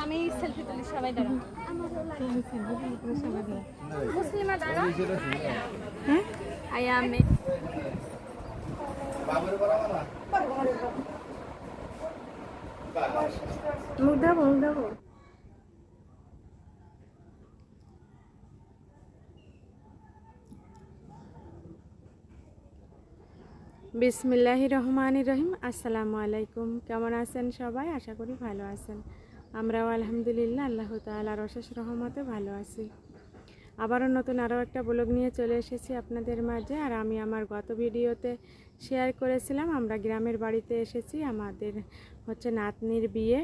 আমি সেলফি তুলি সবাই দাঁড়া মুসলিমা দাঁড়া আই আমি মুখ দেবো মুখ দেবো বিসমিল্লাহি রহমান রহিম। আসসালামু আলাইকুম। কেমন আছেন সবাই? আশা করি ভালো আছেন। আমরাও আলহামদুলিল্লাহ আল্লাহ তালার অশেষ রহমতে ভালো আছি। আবারও নতুন আরও একটা ব্লগ নিয়ে চলে এসেছি আপনাদের মাঝে। আর আমি আমার গত ভিডিওতে শেয়ার করেছিলাম, আমরা গ্রামের বাড়িতে এসেছি, আমাদের হচ্ছে নাতনির বিয়ে,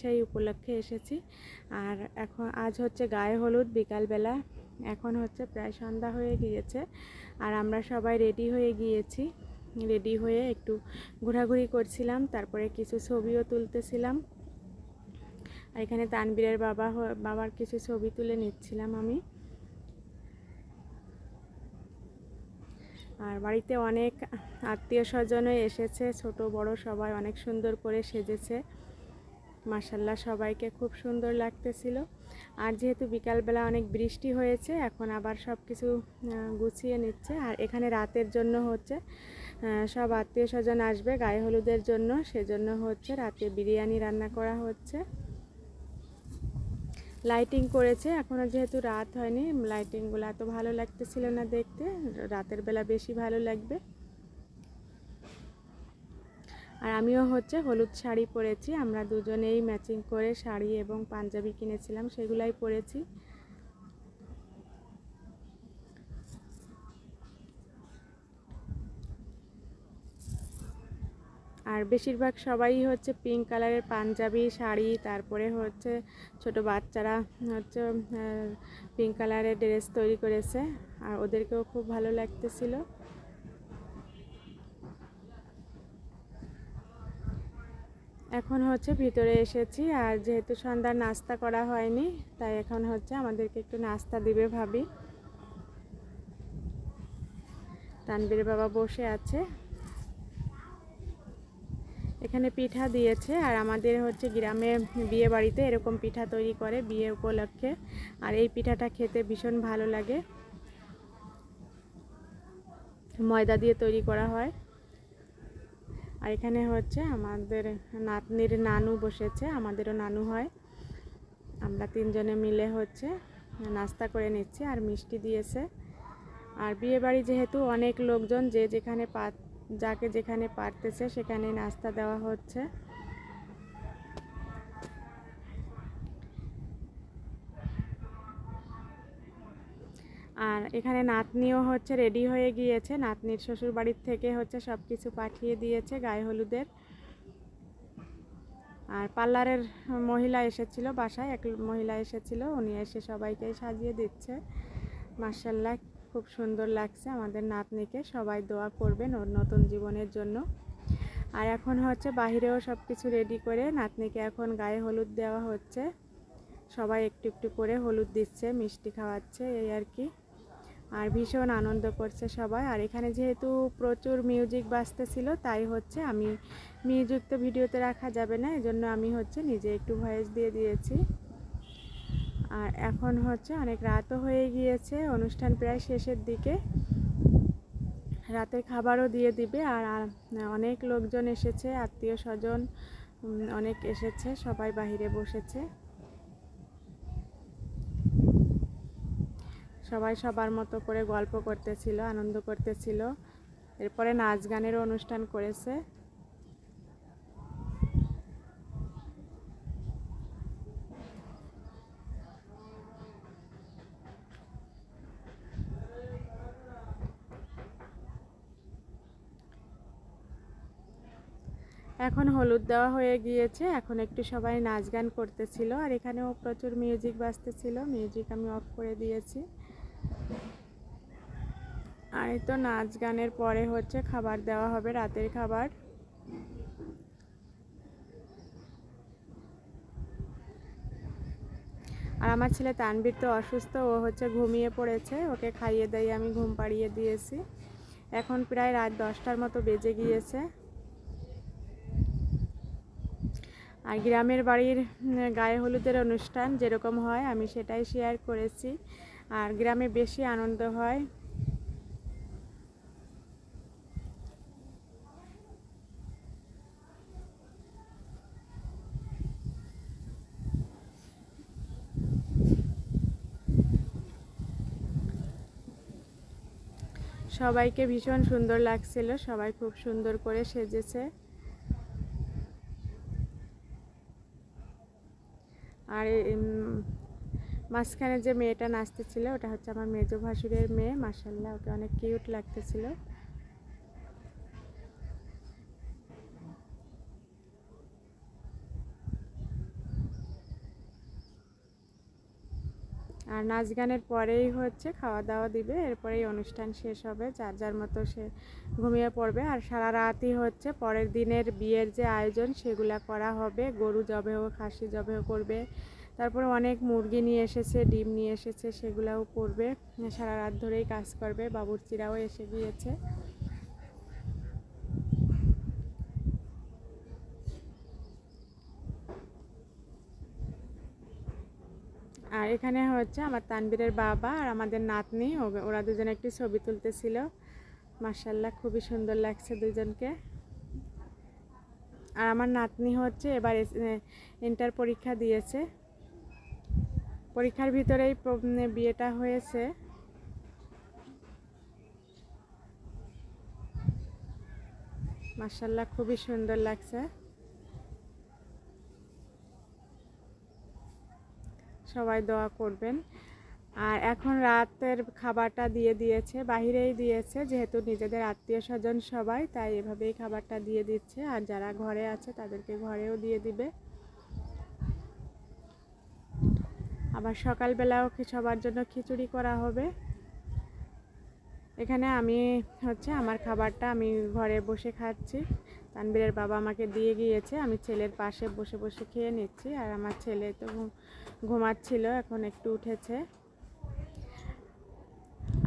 সেই উপলক্ষে এসেছি। আর এখন, আজ হচ্ছে গায়ে হলুদ, বিকালবেলা এখন হচ্ছে প্রায় সন্ধ্যা হয়ে গিয়েছে। আর আমরা সবাই রেডি হয়ে গিয়েছি। রেডি হয়ে একটু ঘোরাঘুরি করছিলাম, তারপরে কিছু ছবিও তুলতেছিলাম। আর এখানে তানবীরের বাবা বাবার কিছু ছবি তুলে নিচ্ছিলাম আমি। আর বাড়িতে অনেক আত্মীয় স্বজনও এসেছে, ছোট, বড় সবাই অনেক সুন্দর করে সেজেছে। মাসাল্লাহ সবাইকে খুব সুন্দর লাগতেছিল। আর যেহেতু বিকালবেলা অনেক বৃষ্টি হয়েছে, এখন আবার সব কিছু গুছিয়ে নিচ্ছে। আর এখানে রাতের জন্য হচ্ছে সব আত্মীয় স্বজন আসবে গায়ে হলুদের জন্য, সেজন্য হচ্ছে রাতে বিরিয়ানি রান্না করা হচ্ছে। লাইটিং করেছে এখনও যেহেতু রাত হয়নি লাইটিংগুলো এত ভালো লাগতেছিল না দেখতে, রাতের বেলা বেশি ভালো লাগবে। আর আমিও হচ্ছে হলুদ শাড়ি পরেছি। আমরা দুজনেই ম্যাচিং করে শাড়ি এবং পাঞ্জাবি কিনেছিলাম, সেগুলাই পরেছি। আর বেশিরভাগ সবাই হচ্ছে পিঙ্ক কালারের পাঞ্জাবি শাড়ি, তারপরে হচ্ছে ছোট বাচ্চারা হচ্ছে পিঙ্ক কালারের ড্রেস তৈরি করেছে। আর ওদেরকেও খুব ভালো লাগতেছিল। এখন হচ্ছে ভিতরে এসেছি আর যেহেতু সন্ধ্যার নাস্তা করা হয়নি, তাই এখন হচ্ছে আমাদেরকে একটু নাস্তা দিবে ভাবি। তানবীর বাবা বসে আছে। এখানে পিঠা দিয়েছে আর আমাদের হচ্ছে গ্রামে বিয়ে বাড়িতে এরকম পিঠা তৈরি করে বিয়ে উপলক্ষে। আর এই পিঠাটা খেতে ভীষণ ভালো লাগে। ময়দা দিয়ে তৈরি করা হয়। আর এখানে হচ্ছে আমাদের নাতনির নানু বসেছে, আমাদেরও নানু হয়। আমরা তিনজনে মিলে হচ্ছে নাস্তা করে নিচ্ছি আর মিষ্টি দিয়েছে। আর বিয়েবাড়ি যেহেতু অনেক লোকজন, যে যেখানে পা যাকে যেখানে পারতেছে সেখানে নাস্তা দেওয়া হচ্ছে। আর এখানে নাতনিও হচ্ছে রেডি হয়ে গিয়েছে। নাতনির শ্বশুর বাড়ির থেকে হচ্ছে সব কিছু পাঠিয়ে দিয়েছে গায়ে হলুদের। আর পার্লারের মহিলা এসেছিল বাসায়, এক মহিলা এসেছিল, উনি এসে সবাইকে সাজিয়ে দিচ্ছে। মার্শাল্লাহ খুব সুন্দর লাগছে আমাদের নাতনিকে, সবাই দোয়া করবেন ওর নতুন জীবনের জন্য। আর এখন হচ্ছে বাহিরেও সব কিছু রেডি করে নাতনিকে এখন গায়ে হলুদ দেওয়া হচ্ছে। সবাই একটু একটু করে হলুদ দিচ্ছে, মিষ্টি খাওয়াচ্ছে, এই আর কি। আর ভীষণ আনন্দ করছে সবাই। আর এখানে যেহেতু প্রচুর মিউজিক বাজতেছিল, তাই হচ্ছে আমি মিউজিক তো ভিডিওতে রাখা যাবে না, এজন্য আমি হচ্ছে নিজে একটু ভয়েস দিয়ে দিয়েছি। আর এখন হচ্ছে অনেক রাতও হয়ে গিয়েছে, অনুষ্ঠান প্রায় শেষের দিকে। রাতের খাবারও দিয়ে দিবে, আর অনেক লোকজন এসেছে, আত্মীয় স্বজন অনেক এসেছে, সবাই বাহিরে বসেছে। সবাই সবার মতো করে গল্প করতেছিল, আনন্দ করতেছিল। এরপরে নাচ গানেরও অনুষ্ঠান করেছে। এখন হলুদ দেওয়া হয়ে গিয়েছে। এখন একটু সবাই নাচ গান করতেছিল। আর এখানেও প্রচুর মিউজিক বাজতেছিল। মিউজিক আমি অফ করে দিয়েছি। আর তো নাচ গানের পরে হচ্ছে খাবার দেওয়া হবে, রাতের খাবার। আর আমার ছেলে তানবীর তো অসুস্থ, ও হচ্ছে ঘুমিয়ে পড়েছে, ওকে খাইয়ে দিয়ে আমি ঘুম পাড়িয়ে দিয়েছি। এখন প্রায় রাত দশটার মতো বেজে গিয়েছে। আর গ্রামের বাড়ির গায়ে হলুদের অনুষ্ঠান যেরকম হয়, আমি সেটাই শেয়ার করেছি। আর গ্রামে বেশি আনন্দ হয়। সবাইকে ভীষণ সুন্দর লাগছিল, সবাই খুব সুন্দর করে সেজেছে। আর মাঝখানে যে মেয়েটা নাচতেছিল, ওটা হচ্ছে আমার মেজ ভাসুরের মেয়ে মাসাল্লাহ ওকে অনেক কিউট লাগতেছিল। আর নাচ গানের পরেই হচ্ছে খাওয়া দাওয়া দিবে, এরপরেই অনুষ্ঠান শেষ হবে, যার যার মতো সে ঘুমিয়ে পড়বে। আর সারা রাতই হচ্ছে পরের দিনের বিয়ের যে আয়োজন, সেগুলা করা হবে। গরু জবেহ খাসি জবেহ করবে। তারপরে অনেক মুরগি নিয়ে এসেছে, ডিম নিয়ে এসেছে, সেগুলাও করবে। সারা রাত ধরেই কাজ করবে। বাবুর্চিরাও এসে গিয়েছে। আর এখানে হচ্ছে আমার তানবীরের বাবা আর আমাদের নাতনি ওরা দুজনে একটি ছবি তুলতেছিল। মার্শাল্লাহ খুবই সুন্দর লাগছে দুজনকে আর আমার নাতনি হচ্ছে এবার ইন্টার পরীক্ষা দিয়েছে। পরীক্ষার ভিতরেই বিয়েটা হয়েছে। মার্শাল্লাহ খুবই সুন্দর লাগছে। সবাই দোয়া করবেন। আর এখন রাতের খাবারটা দিয়ে দিয়েছে, বাহিরেই দিয়েছে, যেহেতু নিজেদের আত্মীয় স্বজন সবাই, তাই এভাবেই খাবারটা দিয়ে দিচ্ছে। আর যারা ঘরে আছে, তাদেরকে ঘরেও দিয়ে দিবে। আবার সকালবেলাও সবার জন্য খিচুড়ি করা হবে? এখানে আমি হচ্ছে আমার খাবারটা আমি ঘরে বসে খাচ্ছি। তানবীরের বাবা আমাকে দিয়ে গিয়েছে। আমি ছেলের পাশে বসে বসে খেয়ে নিচ্ছি আর আমার ছেলে তো ঘুম- ঘুমাচ্ছিল, এখন একটু উঠেছে।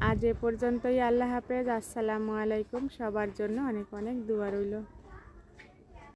আজ এ পর্যন্তই। আল্লাহ হাফেজ। আসসালামু আলাইকুম। সবার জন্য অনেক অনেক দোয়া রইল।